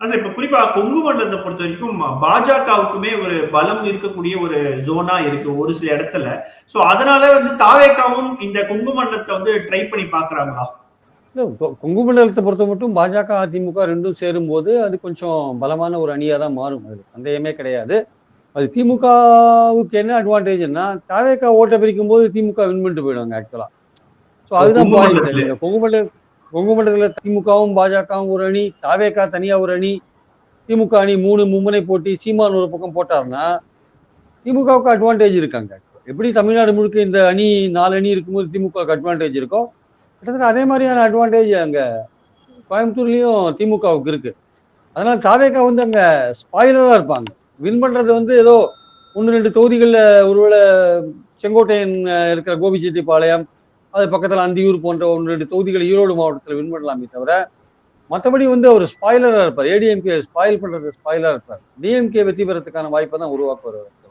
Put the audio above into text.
ஆனா இப்ப குறிப்பா கொங்கு மண்டலத்தை பொறுத்த வரைக்கும் பாஜகவுக்குமே ஒரு பலம் இருக்கக்கூடிய ஒரு ஜோனா இருக்கு ஒரு சில இடத்துல. சோ அதனால வந்து தாவேக்காவும் இந்த கொங்கு மண்டலத்தை வந்து ட்ரை பண்ணி பாக்குறாங்களா கொங்கு மண்டலத்தை பொறுத்த மட்டும் பாஜக அதிமுக ரெண்டும் சேரும்போது அது கொஞ்சம் பலமான ஒரு அணியா தான் மாறும். அது சந்தேகமே கிடையாது. அது திமுகவுக்கு என்ன அட்வான்டேஜ்னா தாவேக்கா ஓட்டை பிரிக்கும் போது திமுக வின் பண்ணிட்டு போயிடுவாங்க ஆக்சுவலா ஸோ அதுதான் பாயிண்ட் கொங்கு மண்டல கொங்கு மண்டலத்தில் திமுகவும் பாஜகவும் ஒரு அணி தாவேக்கா தனியாக ஒரு அணி திமுக அணி மூணு மும்முனை போட்டி சீமான் ஒரு பக்கம் போட்டாருன்னா திமுகவுக்கு அட்வான்டேஜ் இருக்காங்க. எப்படி தமிழ்நாடு முழுக்க இந்த அணி நாலு அணி இருக்கும்போது திமுகவுக்கு அட்வான்டேஜ் இருக்கோ கிட்டத்தட்ட அதே மாதிரியான அட்வான்டேஜ் அங்கே கோயம்புத்தூர்லேயும் திமுகவுக்கு இருக்குது அதனால் தாவேக்கா வந்து அங்கே ஸ்பாயிலராக இருப்பாங்க. வின் பண்ணுறது வந்து ஏதோ ஒன்று ரெண்டு தொகுதிகளில் ஒருவேளை செங்கோட்டையன் இருக்கிற கோபிச்செட்டிப்பாளையம் அது பக்கத்துல அந்தியூர் போன்ற ஒன்று ரெண்டு தொகுதிகள் ஈரோடு மாவட்டத்தில் வின் பண்ணலாமே தவிர மற்றபடி வந்து அவர் ஸ்பாயிலரா இருப்பார் ஏடிஎம்கே ஸ்பாயில் பண்றது ஸ்பாயிலராக இருப்பார் டிஎம்கே வெற்றி பெறதுக்கான வாய்ப்பை தான் உருவாக்குவார் அவர்.